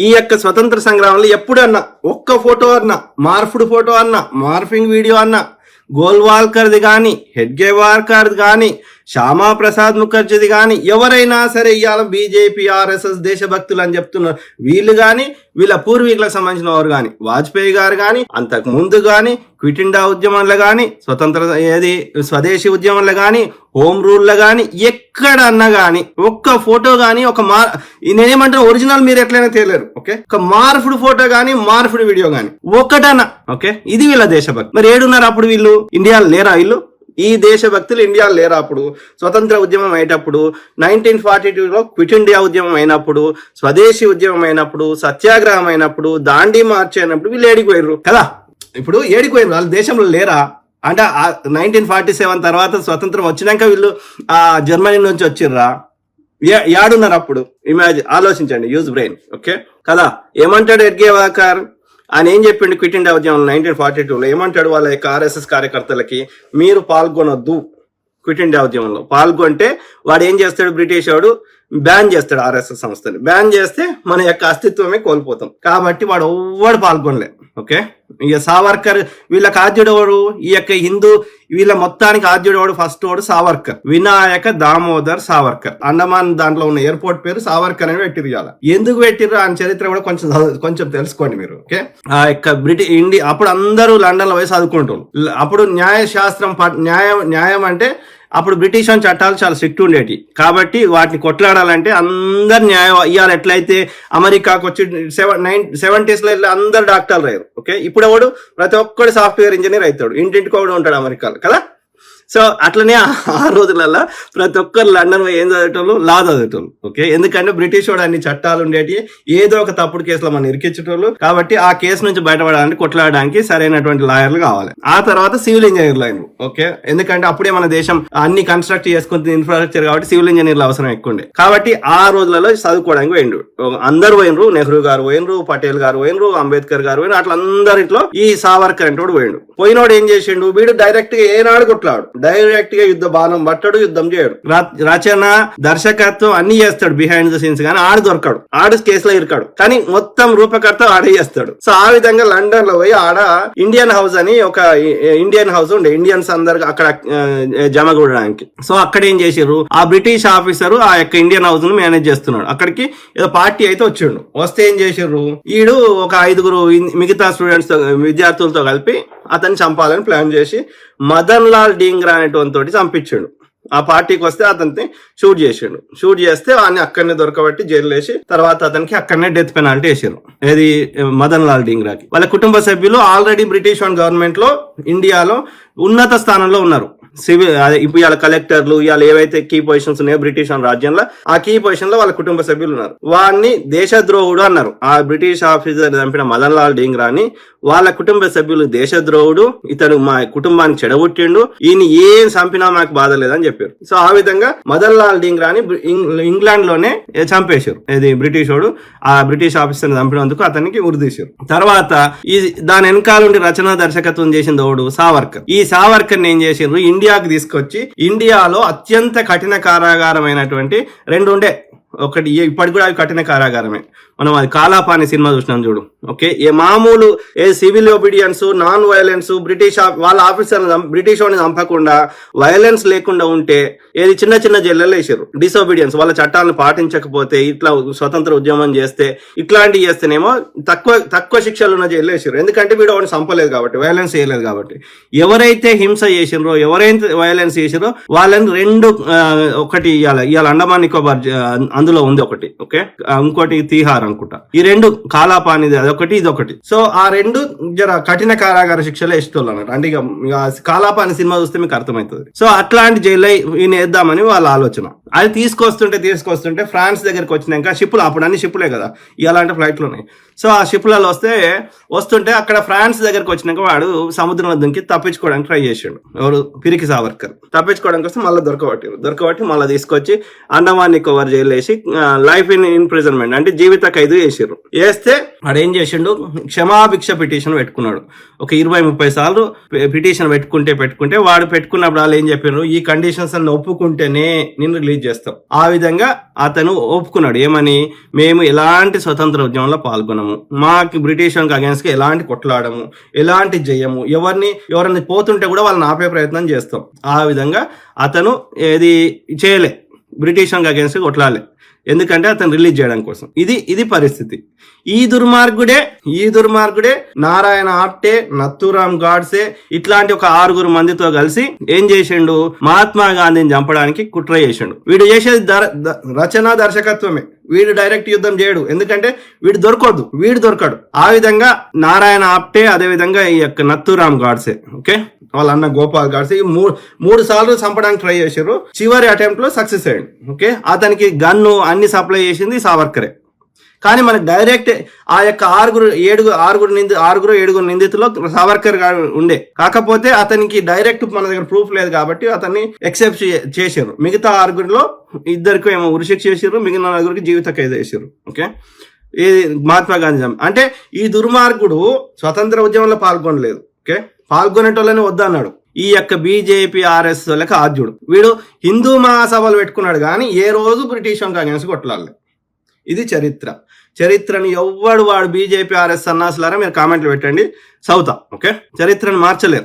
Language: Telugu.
ఈ యొక్క స్వతంత్ర సంగ్రామంలో ఎప్పుడన్నా ఒక్క ఫోటో అన్నా మార్ఫుడ్ ఫోటో అన్నా మార్ఫింగ్ వీడియో అన్నా గోల్వాల్కర్ది కానీ హెడ్గేవార్కర్ది కానీ శ్యామాప్రసాద్ ముఖర్జీది కానీ ఎవరైనా సరే ఇవాళ బీజేపీ ఆర్ఎస్ఎస్ దేశభక్తులు అని చెప్తున్నారు వీళ్ళు కానీ వీళ్ళ పూర్వీకులకు సంబంధించిన వారు కానీ వాజ్పేయి గారు కానీ అంతకు ముందు కానీ క్విట్ ఇండియా ఉద్యమంలో కానీ స్వతంత్ర ఏది స్వదేశీ ఉద్యమంలో కానీ హోమ్ రూల్లో కానీ ఎక్కడన్నా కానీ ఒక్క ఫోటో కానీ ఒక మార్ నేనేమంటే ఒరిజినల్ మీరు ఎట్లయినా తేలేరు ఓకే? ఒక మార్ఫుడ్ ఫోటో కానీ మార్ఫుడ్ వీడియో కానీ ఒకటన్నా ఓకే? ఇది వీళ్ళ దేశభక్తి. మరి ఏడున్నారు అప్పుడు వీళ్ళు? ఇండియాలో లేరా వీళ్ళు? ఈ దేశభక్తులు ఇండియాలో లేరా అప్పుడు స్వతంత్ర ఉద్యమం అయ్యేటప్పుడు నైన్టీన్ ఫార్టీ టూలో క్విట్ ఇండియా ఉద్యమం అయినప్పుడు స్వదేశీ ఉద్యమం అయినప్పుడు సత్యాగ్రహం అయినప్పుడు దాండి మార్చ్ అయినప్పుడు వీళ్ళు ఏడిపోయారు కదా? ఇప్పుడు ఏడిపోయారు వాళ్ళ దేశంలో లేరా? అంటే నైన్టీన్ ఫార్టీ సెవెన్ తర్వాత స్వతంత్రం వచ్చినాక వీళ్ళు ఆ జర్మనీ నుంచి వచ్చిర్రా? ఏ- యాడున్నారు అప్పుడు? ఇమాజిన్ ఆలోచించండి. Use brain. ఓకే? కదా? ఏమంటాడు ఎడ్గే వాకర్ ఆయన ఏం చెప్పిండు? క్విట్ ఇండియా ఉద్యమం నైన్టీన్ ఫార్టీ టూలో ఏమంటాడు వాళ్ళ యొక్క ఆర్ఎస్ఎస్ కార్యకర్తలకి? మీరు పాల్గొనొద్దు. క్విట్ ఇండియా ఉద్యమంలో. పాల్గొంటే వాడు ఏం చేస్తాడు? బ్రిటిష్ వాడు బ్యాన్ చేస్తాడు ఆర్ఎస్ఎస్ సంస్థని. బ్యాన్ చేస్తే మన యొక్క అస్తిత్వమే కోల్పోతాం. కాబట్టి వాడు ఎవ్వడు పాల్గొనలే. ఓకే? ఇక సావర్కర్ వీళ్ళకి ఆద్యుడవాడు? ఈ యొక్క హిందూ వీళ్ళ మొత్తానికి ఆద్యుడవాడు? ఫస్ట్ వాడు సావర్కర్. వినాయక దామోదర్ సావర్కర్. అండమాన్ దాంట్లో ఉన్న ఎయిర్పోర్ట్ పేరు సావర్కర్ అని పెట్టిరు ఇవాళ. ఎందుకు పెట్టిర్రు? అని చరిత్ర కూడా కొంచెం కొంచెం తెలుసుకోండి మీరు. ఓకే? ఆ యొక్క బ్రిటిష్ ఇండియా అప్పుడు అందరూ లండన్లో పోయి చదువుకుంటారు అప్పుడు న్యాయశాస్త్రం న్యాయం న్యాయం అంటే అప్పుడు బ్రిటిష్ వాని చట్టాలు చాలా స్ట్రిక్ట్ ఉండేటి కాబట్టి వాటిని కొట్లాడాలంటే అందరు న్యాయం ఇవాళ ఎట్లయితే అమెరికాకు వచ్చి సెవెన్ నైన్ సెవెంటీస్లో వెళ్ళి అందరు డాక్టర్లు అయ్యారు. ఓకే? ఇప్పుడు ఎవడు? ప్రతి ఒక్కడు సాఫ్ట్వేర్ ఇంజనీర్ అవుతాడు. ఇంటింటికి ఒకడు ఉంటాడు అమెరికాలో. కదా? సో అట్లనే ఆ- రోజులలో ప్రతి ఒక్కరు లండన్ ఏం చదివేటోళ్ళు? లా చదివేటోళ్ళు ఓకే? ఎందుకంటే బ్రిటిష్ వాడు అన్ని చట్టాలు ఉండేటి ఏదో ఒక తప్పుడు కేసులో మనం ఇరికించేటోళ్ళు కాబట్టి ఆ కేసు నుంచి బయటపడడానికి కొట్లాడడానికి సరైనటువంటి లాయర్లు కావాలి. ఆ తర్వాత సివిల్ ఇంజనీర్లు అయిన ఓకే? ఎందుకంటే అప్పుడే మన దేశం అన్ని కన్స్ట్రక్ట్ చేసుకుంటుంది ఇన్ఫ్రాస్ట్రక్చర్ కాబట్టి సివిల్ ఇంజనీర్లు అవసరం ఎక్కువ ఉండే. కాబట్టి ఆ రోజులలో చదువుకోవడానికి పోయిండు అందరు పోయినరు నెహ్రూ గారు పోయినరు పటేల్ గారు పోయినరు అంబేద్కర్ గారు పోయినరు అట్లా అందరిట్లో ఈ సావర్కర్ అంటే పోయిండు. పోయినోడు ఏం చేసిండు? వీడు డైరెక్ట్గా ఏనాడు కొట్లాడు. డైరెక్ట్గా యుద్ధ బాణం పట్టడు యుద్ధం చేయడు. రచన దర్శకత్వం అన్ని చేస్తాడు బిహైండ్ ద సీన్స్ కానీ ఆడు దొరకడు. ఆడు కేసులో ఇరకాడు. కానీ మొత్తం రూపకర్త ఆడే చేస్తాడు. సో ఆ విధంగా లండన్లో పోయి ఆడ ఇండియన్ హౌస్ అని ఒక ఇండియన్ హౌస్ ఉండే. ఇండియన్స్ అందరు అక్కడ జమగూడడానికి జమ కూడడానికి. సో అక్కడ ఏం చేసిర్రు? ఆ బ్రిటిష్ ఆఫీసర్ ఆ యొక్క ఇండియన్ హౌస్ను మేనేజ్ చేస్తున్నాడు. అక్కడికి ఏదో పార్టీ అయితే వచ్చిండు. వస్తే ఏం చేసిర్రు? ఈడు ఒక ఐదుగురు మిగతా స్టూడెంట్స్తో విద్యార్థులతో కలిపి అతన్ని చంపాలని ప్లాన్ చేసి మదన్ లాల్ డీంగ్రా అనేటువంటి తోటి చంపించాడు. ఆ పార్టీకి వస్తే అతన్ని షూట్ చేసిండు. షూట్ చేస్తే వాడిని అక్కడనే దొరకబట్టి జైలు వేసి తర్వాత అతనికి అక్కడనే డెత్ పెనాల్టీ వేసారు ఏది? మదన్ లాల్ డింగ్రాకి. వాళ్ళ కుటుంబ సభ్యులు ఆల్రెడీ బ్రిటిష్ వన్ గవర్నమెంట్లో ఇండియాలో ఉన్నత స్థానంలో ఉన్నారు. సివిల్ ఇప్పుడు ఇవాళ కలెక్టర్లు ఇవాళ ఏవైతే కీ పొజిషన్స్ ఉన్నాయో బ్రిటిష్ వన్ రాజ్యంలో ఆ కీ పొజిషన్లో వాళ్ళ కుటుంబ సభ్యులు ఉన్నారు. వాడిని దేశద్రోహుడు అన్నారు. ఆ బ్రిటిష్ ఆఫీసర్ చంపిన మదన్ లాల్ డింగ్రాని వాళ్ళ కుటుంబ సభ్యులు దేశద్రోహుడు ఇతను మా కుటుంబానికి చెడగొట్టిండు ఈయన ఏం చంపినా మాకు బాధ లేదని చెప్పారు. సో ఆ విధంగా మదన్ లాల్ డింగ్రాని ఇంగ్లాండ్లోనే చంపేశారు. ఇది బ్రిటిష్ వాడు ఆ బ్రిటిష్ ఆఫీసర్ చంపినందుకు అతనికి ఉరిదీశారు తర్వాత ఈ దాని వెనకాల ఉండి రచన దర్శకత్వం చేసింది ఓడు సావర్కర్. ఈ సావర్కర్ ఏం చేసిండ్రు? ఇండియాకి తీసుకొచ్చి ఇండియాలో అత్యంత కఠిన కారాగారమైనటువంటి రెండు ఉండే ఒకటి ఇప్పటికి కూడా అవి కఠిన కారాగారమే. మనం అది కాలాపాని సినిమా చూసినాం చూడు. ఓకే? ఏ మామూలు ఏ civil obedience non violence British వాళ్ళ ఆఫీసర్ బ్రిటిష్ వాడిని చంపకుండా వైలెన్స్ లేకుండా ఉంటే ఏది చిన్న చిన్న జైళ్ళలో వేసారు డిసొబీడియన్స్ వాళ్ళ చట్టాలను పాటించకపోతే ఇట్లా స్వతంత్ర ఉద్యమం చేస్తే ఇట్లాంటివి చేస్తేనేమో తక్కువ తక్కువ శిక్షలు ఉన్న జైల్లో వేసారు ఎందుకంటే వీడు వాడిని చంపలేదు కాబట్టి వైలెన్స్ చేయలేదు కాబట్టి. ఎవరైతే హింస చేసినరో ఎవరైతే వైలెన్స్ చేసిరో వాళ్ళని రెండు ఒకటి ఇవాళ ఇవాళ అండమాన్ నికోబార్ అందులో ఉంది ఒకటి ఓకే? ఇంకోటి తీహార్ అనుకుంటా. ఈ రెండు కాలాపానిది అదొకటి ఇది ఒకటి సో ఆ రెండు జర కఠిన కారాగార శిక్షలే ఇష్టం అన్నట్టు అంటే ఇక కాలాపాని సినిమా చూస్తే మీకు అర్థమవుతుంది. సో అట్లాంటి జైల్లో ఈయన వేద్దామని వాళ్ళ ఆలోచన. అది తీసుకొస్తుంటే తీసుకొస్తుంటే ఫ్రాన్స్ దగ్గరికి వచ్చినాక షిప్పులు అప్పుడు అన్ని షిప్పులే కదా ఇలాంటి ఫ్లైట్లు ఉన్నాయి. సో ఆ షిప్లలో వస్తే వస్తుంటే అక్కడ ఫ్రాన్స్ దగ్గరికి వచ్చినాక వాడు సముద్రంలో దుంకి తప్పించుకోవడానికి ట్రై చేసాడు. ఎవరు? పిరికి సావర్కర్. తప్పించుకోవడానికి వస్తే మళ్ళీ దొరకబట్టారు దొరకబట్టి మళ్ళీ తీసుకొచ్చి అండమాన్ నికోబార్ జైలు వేసి లైఫ్ ఇన్ ఇన్ప్రిజన్మెంట్ అంటే జీవిత ఖైదు చేసారు వేస్తే వాడు ఏం చేసిండు? క్షమాభిక్ష పిటిషన్ పెట్టుకున్నాడు. ఒక ఇరవై ముప్పై సార్లు పిటిషన్ పెట్టుకుంటే పెట్టుకుంటే వాడు పెట్టుకున్నప్పుడు వాళ్ళు ఏం చెప్పారు ఈ కండిషన్స్ అన్ని ఒప్పుకుంటేనే నిన్ను రిలీజ్ రిలీజ్ చేస్తాం. ఆ విధంగా అతను ఒప్పుకున్నాడు. ఏమని? మేము ఎలాంటి స్వతంత్ర ఉద్యమంలో పాల్గొనము. మాకు బ్రిటిష్ అగేన్స్ట్గా ఎలాంటి కొట్లాడము? ఎలాంటి జయము? ఎవరిని ఎవరిని పోతుంటే కూడా వాళ్ళని ఆపే ప్రయత్నం చేస్తాం. ఆ విధంగా అతను ఏది చేయలే. బ్రిటిష్ అగేన్స్ట్గా కొట్లాలే ఎందుకంటే అతను రిలీజ్ చేయడం కోసం. ఇది ఇది పరిస్థితి. ఈ దుర్మార్గుడే ఈ దుర్మార్గుడే నారాయణ ఆప్టే నత్తురామ్ గాడ్సే ఇట్లాంటి ఒక ఆరుగురు మందితో కలిసి ఏం చేసిండు? మహాత్మా గాంధీని చంపడానికి కుట్ర చేసిండు. వీడు చేసేది దర- ద- రచన దర్శకత్వమే. వీడు డైరెక్ట్ యుద్ధం చేయడు. ఎందుకంటే వీడు దొరకదు. వీడు దొరకడు. ఆ విధంగా నారాయణ ఆప్టే అదే విధంగా ఈ యొక్క నత్తురామ్ గాడ్సే. ఓకే? వాళ్ళ అన్న గోపాల్ గాడ్సే మూడు మూడు సార్లు చంపడానికి ట్రై చేశారు. చివరి అటెంప్ట్లో సక్సెస్ అయ్యింది ఓకే? అతనికి గన్ను అన్ని సప్లై చేసింది సావర్కరే. కానీ మనకు డైరెక్ట్ ఆ యొక్క ఆరుగురు ఏడుగురు ఆరుగురు నింది ఆరుగురు ఏడుగురు నిందితులో సావర్కర్ గారు ఉండే. కాకపోతే అతనికి డైరెక్ట్ మన దగ్గర ప్రూఫ్ లేదు కాబట్టి అతన్ని ఎక్సెప్ట్ చేశారు. మిగతా ఆరుగురిలో ఇద్దరికి ఏమో ఉరిశిక్ష చేశారు. మిగిలిన నలుగురికి జీవిత ఖైదు చేశారు. ఓకే? ఇది మహాత్మా గాంధీ అంటే ఈ దుర్మార్గుడు స్వతంత్ర ఉద్యమంలో పాల్గొనలేదు. ఓకే? పాల్గొనేటోళ్ళని వద్దన్నాడు ఈ యొక్క బీజేపీ ఆర్ఎస్ వాళ్ళకి ఆద్యుడు వీడు హిందూ మహాసభలు పెట్టుకున్నాడు కానీ ఏ రోజు బ్రిటిష్ అగేన్స్ కొట్లాలి ఇది చరిత్ర. చరిత్రను ఎవ్వడు వాడు బీజేపీ ఆర్ఎస్ సన్నాసులారా మీరు కామెంట్లు పెట్టండి. చదువుతా ఓకే? చరిత్రను మార్చలేరు.